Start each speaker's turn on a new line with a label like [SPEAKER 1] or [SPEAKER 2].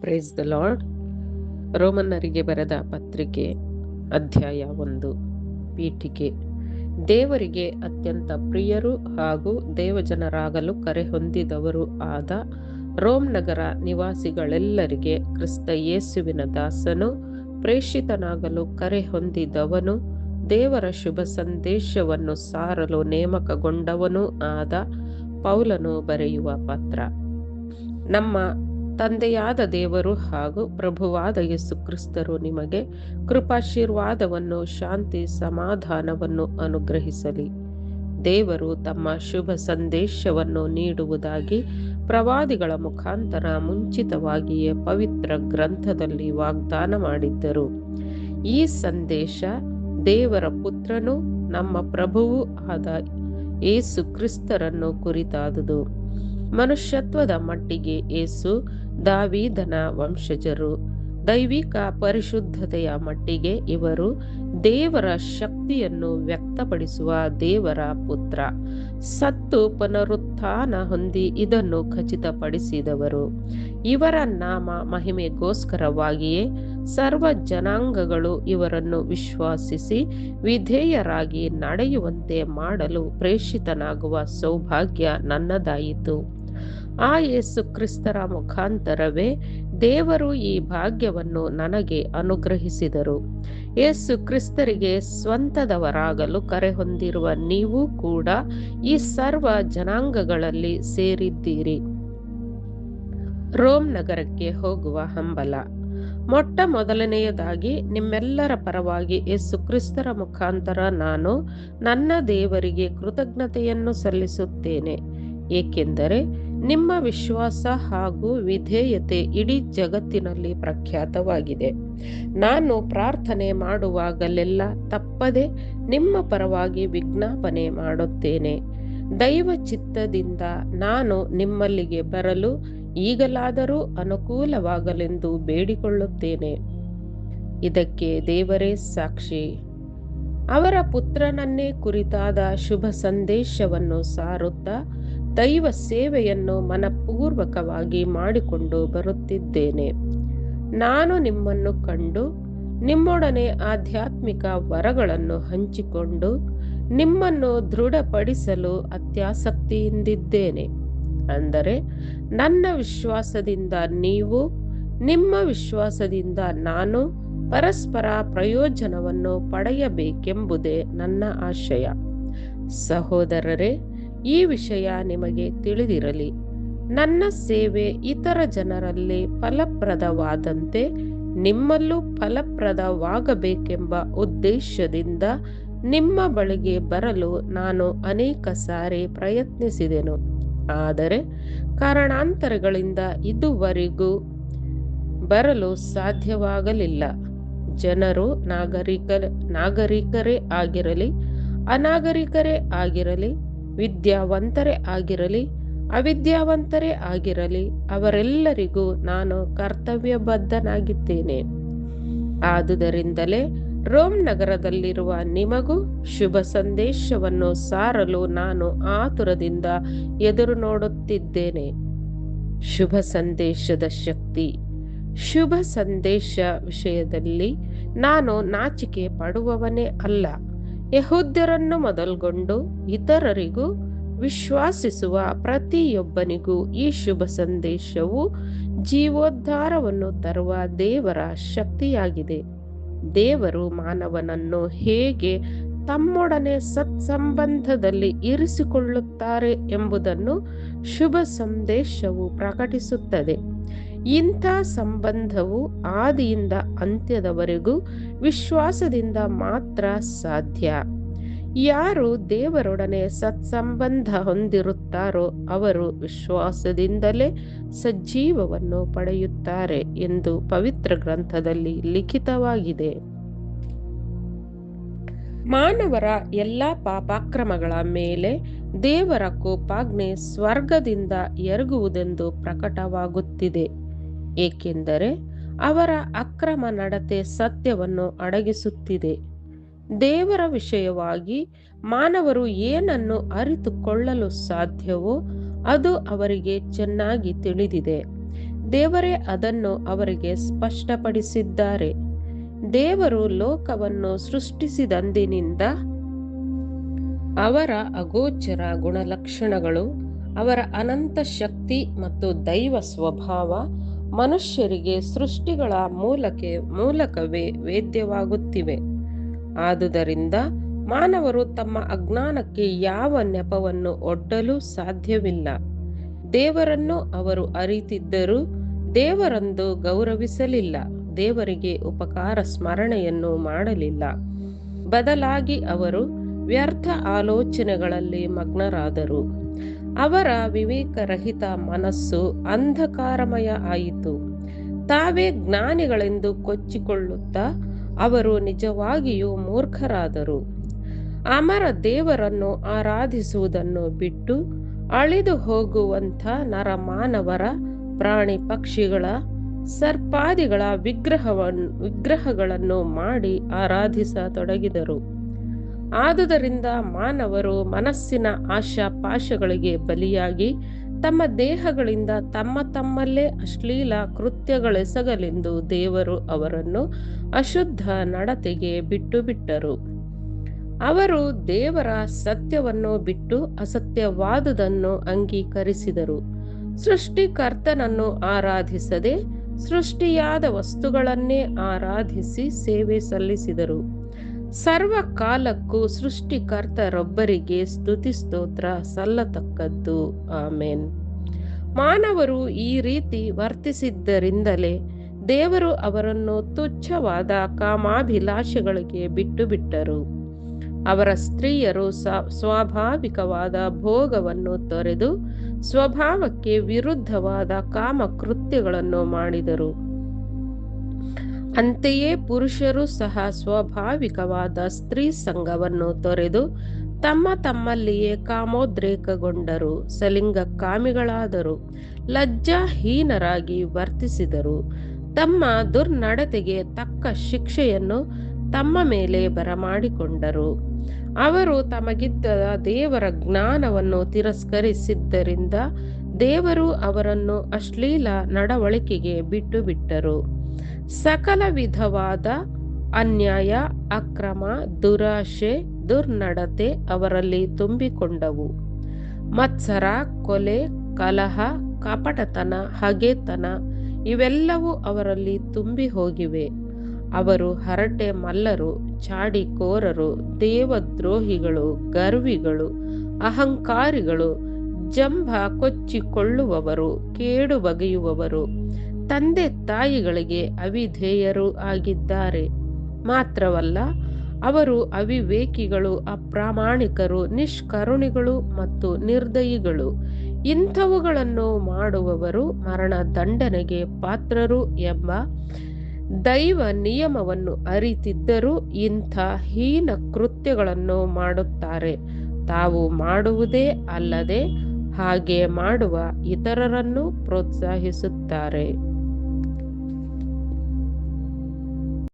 [SPEAKER 1] Praise the lord ರೋಮನ್ನರಿಗೆ ಬರೆದ ಪತ್ರಿಕೆ, ಅಧ್ಯಾಯ ಒಂದು, ಪೀಠಿಕೆ. ದೇವರಿಗೆ ಅತ್ಯಂತ ಪ್ರಿಯರು ಹಾಗೂ ದೇವಜನರಾಗಲು ಕರೆ ಹೊಂದಿದವರು ಆದ ರೋಮ್ ನಗರ ನಿವಾಸಿಗಳೆಲ್ಲರಿಗೆ ಕ್ರಿಸ್ತ ಯೇಸುವಿನ ದಾಸನು, ಪ್ರೇಷಿತನಾಗಲು ಕರೆ ಹೊಂದಿದವನು, ದೇವರ ಶುಭ ಸಂದೇಶವನ್ನು ಸಾರಲು ನೇಮಕಗೊಂಡವನೂ ಆದ ಪೌಲನು ಬರೆಯುವ ಪತ್ರ. ನಮ್ಮ ತಂದೆಯಾದ ದೇವರು ಹಾಗೂ ಪ್ರಭುವಾದ ಯೇಸು ಕ್ರಿಸ್ತರು ನಿಮಗೆ ಕೃಪಾಶೀರ್ವಾದವನ್ನು, ಶಾಂತಿ, ಸಮಾಧಾನವನ್ನು ಅನುಗ್ರಹಿಸಲಿ. ದೇವರು ತಮ್ಮ ಶುಭ ಸಂದೇಶವನ್ನು ನೀಡುವುದಾಗಿ ಪ್ರವಾದಿಗಳ ಮುಖಾಂತರ ಮುಂಚಿತವಾಗಿಯೇ ಪವಿತ್ರ ಗ್ರಂಥದಲ್ಲಿ ವಾಗ್ದಾನ ಮಾಡಿದ್ದರು. ಈ ಸಂದೇಶ ದೇವರ ಪುತ್ರನು ನಮ್ಮ ಪ್ರಭುವೂ ಆದ ಏಸು ಕ್ರಿಸ್ತರನ್ನು ಕುರಿತಾದುದು. ಮನುಷ್ಯತ್ವದ ಮಟ್ಟಿಗೆ ಏಸು ದಾವೀದನ ವಂಶಜರು. ದೈವಿಕ ಪರಿಶುದ್ಧತೆಯ ಮಟ್ಟಿಗೆ ಇವರು ದೇವರ ಶಕ್ತಿಯನ್ನು ವ್ಯಕ್ತಪಡಿಸುವ ದೇವರ ಪುತ್ರ. ಸತ್ತು ಪುನರುತ್ಥಾನ ಹೊಂದಿ ಇದನ್ನು ಖಚಿತಪಡಿಸಿದವರು. ಇವರ ನಾಮ ಮಹಿಮೆಗೋಸ್ಕರವಾಗಿಯೇ ಸರ್ವ ಜನಾಂಗಗಳು ಇವರನ್ನು ವಿಶ್ವಾಸಿಸಿ ವಿಧೇಯರಾಗಿ ನಡೆಯುವಂತೆ ಮಾಡಲು ಪ್ರೇಷಿತನಾಗುವ ಸೌಭಾಗ್ಯ ನನ್ನದಾಯಿತು. ಆ ಯೇಸು ಕ್ರಿಸ್ತರ ಮುಖಾಂತರವೇ ದೇವರು ಈ ಭಾಗ್ಯವನ್ನು ನನಗೆ ಅನುಗ್ರಹಿಸಿದರು. ಯೇಸು ಕ್ರಿಸ್ತರಿಗೆ ಸ್ವಂತದವರಾಗಲು ಕರೆ ಹೊಂದಿರುವ ನೀವು ಕೂಡ ಈ ಸರ್ವ ಜನಾಂಗಗಳಲ್ಲಿ ಸೇರಿದ್ದೀರಿ. ರೋಮ್ ನಗರಕ್ಕೆ ಹೋಗುವ ಹಂಬಲ. ಮೊಟ್ಟ ಮೊದಲನೆಯದಾಗಿ ನಿಮ್ಮೆಲ್ಲರ ಪರವಾಗಿ ಯೇಸು ಕ್ರಿಸ್ತರ ಮುಖಾಂತರ ನಾನು ನನ್ನ ದೇವರಿಗೆ ಕೃತಜ್ಞತೆಯನ್ನು ಸಲ್ಲಿಸುತ್ತೇನೆ. ಏಕೆಂದರೆ ನಿಮ್ಮ ವಿಶ್ವಾಸ ಹಾಗೂ ವಿಧೇಯತೆ ಇಡೀ ಜಗತ್ತಿನಲ್ಲಿ ಪ್ರಖ್ಯಾತವಾಗಿದೆ. ನಾನು ಪ್ರಾರ್ಥನೆ ಮಾಡುವಾಗಲೆಲ್ಲ ತಪ್ಪದೆ ನಿಮ್ಮ ಪರವಾಗಿ ವಿಜ್ಞಾಪನೆ ಮಾಡುತ್ತೇನೆ. ದೈವ ಚಿತ್ತದಿಂದ ನಾನು ನಿಮ್ಮಲ್ಲಿಗೆ ಬರಲು ಈಗಲಾದರೂ ಅನುಕೂಲವಾಗಲೆಂದು ಬೇಡಿಕೊಳ್ಳುತ್ತೇನೆ. ಇದಕ್ಕೆ ದೇವರೇ ಸಾಕ್ಷಿ. ಅವರ ಪುತ್ರನನ್ನೇ ಕುರಿತಾದ ಶುಭ ಸಂದೇಶವನ್ನು ಸಾರುತ್ತಾ ದೈವ ಸೇವೆಯನ್ನು ಮನಪೂರ್ವಕವಾಗಿ ಮಾಡಿಕೊಂಡು ಬರುತ್ತಿದ್ದೇನೆ. ನಾನು ನಿಮ್ಮನ್ನು ಕಂಡು, ನಿಮ್ಮೊಡನೆ ಆಧ್ಯಾತ್ಮಿಕ ವರಗಳನ್ನು ಹಂಚಿಕೊಂಡು, ನಿಮ್ಮನ್ನು ದೃಢಪಡಿಸಲು ಅತ್ಯಾಸಕ್ತಿಯಿಂದಿದ್ದೇನೆ. ಅಂದರೆ, ನನ್ನ ವಿಶ್ವಾಸದಿಂದ ನೀವು, ನಿಮ್ಮ ವಿಶ್ವಾಸದಿಂದ ನಾನು ಪರಸ್ಪರ ಪ್ರಯೋಜನವನ್ನು ಪಡೆಯಬೇಕೆಂಬುದೇ ನನ್ನ ಆಶಯ. ಸಹೋದರರೇ ಈ ವಿಷಯ ನಿಮಗೆ ತಿಳಿದಿರಲಿ. ನನ್ನ ಸೇವೆ ಇತರ ಜನರಲ್ಲಿ ಫಲಪ್ರದವಾದಂತೆ ನಿಮ್ಮಲ್ಲೂ ಫಲಪ್ರದವಾಗಬೇಕೆಂಬ ಉದ್ದೇಶದಿಂದ ನಿಮ್ಮ ಬಳಿಗೆ ಬರಲು ನಾನು ಅನೇಕ ಸಾರಿ ಪ್ರಯತ್ನಿಸಿದೆನು. ಆದರೆ ಕಾರಣಾಂತರಗಳಿಂದ ಇದುವರೆಗೂ ಬರಲು ಸಾಧ್ಯವಾಗಲಿಲ್ಲ. ಜನರು ನಾಗರಿಕ ನಾಗರಿಕರೇ ಆಗಿರಲಿ, ಅನಾಗರಿಕರೇ ಆಗಿರಲಿ ವಿದ್ಯಾವಂತರೇ ಆಗಿರಲಿ, ಅವಿದ್ಯಾವಂತರೇ ಆಗಿರಲಿ, ಅವರೆಲ್ಲರಿಗೂ ನಾನು ಕರ್ತವ್ಯಬದ್ಧನಾಗಿದ್ದೇನೆ. ಆದುದರಿಂದಲೇ ರೋಮ್ ನಗರದಲ್ಲಿರುವ ನಿಮಗೂ ಶುಭ ಸಂದೇಶವನ್ನು ಸಾರಲು ನಾನು ಆತುರದಿಂದ ಎದುರು ನೋಡುತ್ತಿದ್ದೇನೆ ಶುಭ ಸಂದೇಶದ ಶಕ್ತಿ. ಶುಭ ಸಂದೇಶ ವಿಷಯದಲ್ಲಿ ನಾನು ನಾಚಿಕೆ ಪಡುವವನೇ ಅಲ್ಲ. ಯಹುದ್ಯರನ್ನು ಮೊದಲ್ಗೊಂಡು ಇತರರಿಗೂ ವಿಶ್ವಾಸಿಸುವ ಪ್ರತಿಯೊಬ್ಬನಿಗೂ ಈ ಶುಭ ಸಂದೇಶವು ಜೀವೋದ್ಧಾರವನ್ನು ತರುವ ದೇವರ ಶಕ್ತಿಯಾಗಿದೆ. ದೇವರು ಮಾನವನನ್ನು ಹೇಗೆ ತಮ್ಮೊಡನೆ ಸತ್ಸಂಬಂಧದಲ್ಲಿ ಇರಿಸಿಕೊಳ್ಳುತ್ತಾರೆ ಎಂಬುದನ್ನು ಶುಭ ಸಂದೇಶವು ಪ್ರಕಟಿಸುತ್ತದೆ. ಇಂಥ ಸಂಬಂಧವು ಆದಿಯಿಂದ ಅಂತ್ಯದವರೆಗೂ ವಿಶ್ವಾಸದಿಂದ ಮಾತ್ರ ಸಾಧ್ಯ. ಯಾರು ದೇವರೊಡನೆ ಸತ್ಸಂಬಂಧ ಹೊಂದಿರುತ್ತಾರೋ ಅವರು ವಿಶ್ವಾಸದಿಂದಲೇ ಸಜ್ಜೀವವನ್ನು ಪಡೆಯುತ್ತಾರೆ ಎಂದು ಪವಿತ್ರ ಗ್ರಂಥದಲ್ಲಿ ಲಿಖಿತವಾಗಿದೆ. ಮಾನವರ ಎಲ್ಲ ಪಾಪಾಕ್ರಮಗಳ ಮೇಲೆ ದೇವರ ಕೋಪಾಗ್ನೆ ಸ್ವರ್ಗದಿಂದ ಎರಗುವುದೆಂದು ಪ್ರಕಟವಾಗುತ್ತಿದೆ. ಏಕೆಂದರೆ ಅವರ ಅಕ್ರಮ ನಡತೆ ಸತ್ಯವನ್ನು ಅಡಗಿಸುತ್ತಿದೆ. ದೇವರ ವಿಷಯವಾಗಿ ಮಾನವರು ಏನನ್ನು ಅರಿತುಕೊಳ್ಳಲು ಸಾಧ್ಯವೋ ಅದು ಅವರಿಗೆ ಚೆನ್ನಾಗಿ ತಿಳಿದಿದೆ. ದೇವರೇ ಅದನ್ನು ಅವರಿಗೆ ಸ್ಪಷ್ಟಪಡಿಸಿದ್ದಾರೆ. ದೇವರು ಲೋಕವನ್ನು ಸೃಷ್ಟಿಸಿದಂದಿನಿಂದ ಅವರ ಅಗೋಚರ ಗುಣಲಕ್ಷಣಗಳು, ಅವರ ಅನಂತ ಶಕ್ತಿ ಮತ್ತು ದೈವ ಸ್ವಭಾವ ಮನುಷ್ಯರಿಗೆ ಸೃಷ್ಟಿಗಳ ಮೂಲಕ್ಕೆ, ಮೂಲಕವೇ ವೇದ್ಯವಾಗುತ್ತಿವೆ. ಆದುದರಿಂದ ಮಾನವರು ತಮ್ಮ ಅಜ್ಞಾನಕ್ಕೆ ಯಾವ ನೆಪವನ್ನು ಒಡ್ಡಲು ಸಾಧ್ಯವಿಲ್ಲ. ದೇವರನ್ನು ಅವರು ಅರಿತಿದ್ದರೂ ದೇವರಂದು ಗೌರವಿಸಲಿಲ್ಲ. ದೇವರಿಗೆ ಉಪಕಾರ ಸ್ಮರಣೆಯನ್ನು ಮಾಡಲಿಲ್ಲ. ಬದಲಾಗಿ ಅವರು ವ್ಯರ್ಥ ಆಲೋಚನೆಗಳಲ್ಲಿ ಮಗ್ನರಾದರು. ಅವರ ವಿವೇಕರಹಿತ ಮನಸ್ಸು ಅಂಧಕಾರಮಯ ಆಯಿತು. ತಾವೇ ಜ್ಞಾನಿಗಳೆಂದು ಕೊಚ್ಚಿಕೊಳ್ಳುತ್ತಾ ಅವರು ನಿಜವಾಗಿಯೂ ಮೂರ್ಖರಾದರು. ಅಮರ ದೇವರನ್ನು ಆರಾಧಿಸುವುದನ್ನು ಬಿಟ್ಟು ಅಳಿದು ಹೋಗುವಂಥ ನರಮಾನವರ ಪ್ರಾಣಿ ಪಕ್ಷಿಗಳ ಸರ್ಪಾದಿಗಳ ವಿಗ್ರಹವನ್ನು ವಿಗ್ರಹಗಳನ್ನು ಮಾಡಿ ಆರಾಧಿಸತೊಡಗಿದರು. ಆದುದರಿಂದ ಮಾನವರು ಮನಸ್ಸಿನ ಆಶಾಪಾಶಗಳಿಗೆ ಬಲಿಯಾಗಿ ತಮ್ಮ ದೇಹಗಳಿಂದ ತಮ್ಮ ತಮ್ಮಲ್ಲೇ ಅಶ್ಲೀಲ ಕೃತ್ಯಗಳೆಸಗಲೆಂದು ದೇವರು ಅವರನ್ನು ಅಶುದ್ಧ ನಡತೆಗೆ ಬಿಟ್ಟು ಬಿಟ್ಟರು ಅವರು ದೇವರ ಸತ್ಯವನ್ನು ಬಿಟ್ಟು ಅಸತ್ಯವಾದುದನ್ನು ಅಂಗೀಕರಿಸಿದರು. ಸೃಷ್ಟಿಕರ್ತನನ್ನು ಆರಾಧಿಸದೆ ಸೃಷ್ಟಿಯಾದ ವಸ್ತುಗಳನ್ನೇ ಆರಾಧಿಸಿ ಸೇವೆ ಸಲ್ಲಿಸಿದರು. ಸರ್ವ ಕಾಲಕ್ಕೂ ಸೃಷ್ಟಿಕರ್ತರೊಬ್ಬರಿಗೆ ಸ್ತುತಿ ಸ್ತೋತ್ರ ಸಲ್ಲತಕ್ಕದ್ದು. ಆಮೇನ್. ಮಾನವರು ಈ ರೀತಿ ವರ್ತಿಸಿದ್ದರಿಂದಲೇ ದೇವರು ಅವರನ್ನು ತುಚ್ಛವಾದ ಕಾಮಾಭಿಲಾಷೆಗಳಿಗೆ ಬಿಟ್ಟು ಬಿಟ್ಟರು ಅವರ ಸ್ತ್ರೀಯರು ಸ್ವಾಭಾವಿಕವಾದ ಭೋಗವನ್ನು ತೊರೆದು ಸ್ವಭಾವಕ್ಕೆ ವಿರುದ್ಧವಾದ ಕಾಮಕೃತ್ಯಗಳನ್ನು ಮಾಡಿದರು. ಅಂತೆಯೇ ಪುರುಷರು ಸಹ ಸ್ವಾಭಾವಿಕವಾದ ಸ್ತ್ರೀ ಸಂಘವನ್ನು ತೊರೆದು ತಮ್ಮ ತಮ್ಮಲ್ಲಿಯೇ ಕಾಮೋದ್ರೇಕಗೊಂಡರು ಸಲಿಂಗಕಾಮಿಗಳಾದರು ಲಜ್ಜಾಹೀನರಾಗಿ ವರ್ತಿಸಿದರು. ತಮ್ಮ ದುರ್ನಡತೆಗೆ ತಕ್ಕ ಶಿಕ್ಷೆಯನ್ನು ತಮ್ಮ ಮೇಲೆ ಬರಮಾಡಿಕೊಂಡರು. ಅವರು ತಮಗಿದ್ದ ದೇವರ ಜ್ಞಾನವನ್ನು ತಿರಸ್ಕರಿಸಿದ್ದರಿಂದ ದೇವರು ಅವರನ್ನು ಅಶ್ಲೀಲ ನಡವಳಿಕೆಗೆ ಬಿಟ್ಟು ಬಿಟ್ಟರು ಸಕಲ ವಿಧವಾದ ಅನ್ಯಾಯ, ಅಕ್ರಮ, ದುರಾಶೆ, ದುರ್ನಡತೆ ಅವರಲ್ಲಿ ತುಂಬಿಕೊಂಡವು. ಮತ್ಸರ, ಕೊಲೆ, ಕಲಹ, ಕಪಟತನ, ಹಗೆತನ ಇವೆಲ್ಲವೂ ಅವರಲ್ಲಿ ತುಂಬಿ ಹೋಗಿವೆ ಅವರು ಹರಟೆ ಮಲ್ಲರು, ಚಾಡಿಕೋರರು, ದೇವದ್ರೋಹಿಗಳು, ಗರ್ವಿಗಳು, ಅಹಂಕಾರಿಗಳು, ಜಂಭ ಕೊಚ್ಚಿಕೊಳ್ಳುವವರು, ಕೇಡು ಬಗೆಯುವವರು ತಂದೆ ತಾಯಿಗಳಿಗೆ ಅವಿಧೇಯರು ಆಗಿದ್ದಾರೆ. ಮಾತ್ರವಲ್ಲ, ಅವರು ಅವಿವೇಕಿಗಳು, ಅಪ್ರಾಮಾಣಿಕರು, ನಿಷ್ಕರುಣಿಗಳು ಮತ್ತು ನಿರ್ದಯಿಗಳು. ಇಂಥವುಗಳನ್ನು ಮಾಡುವವರು ಮರಣ ದಂಡನೆಗೆ ಪಾತ್ರರು ಎಂಬ ದೈವ ನಿಯಮವನ್ನು ಅರಿತಿದ್ದರೂ ಇಂಥ ಹೀನ ಕೃತ್ಯಗಳನ್ನು ಮಾಡುತ್ತಾರೆ. ತಾವು ಮಾಡುವುದೇ ಅಲ್ಲದೆ ಹಾಗೆ ಮಾಡುವ ಇತರರನ್ನು ಪ್ರೋತ್ಸಾಹಿಸುತ್ತಾರೆ.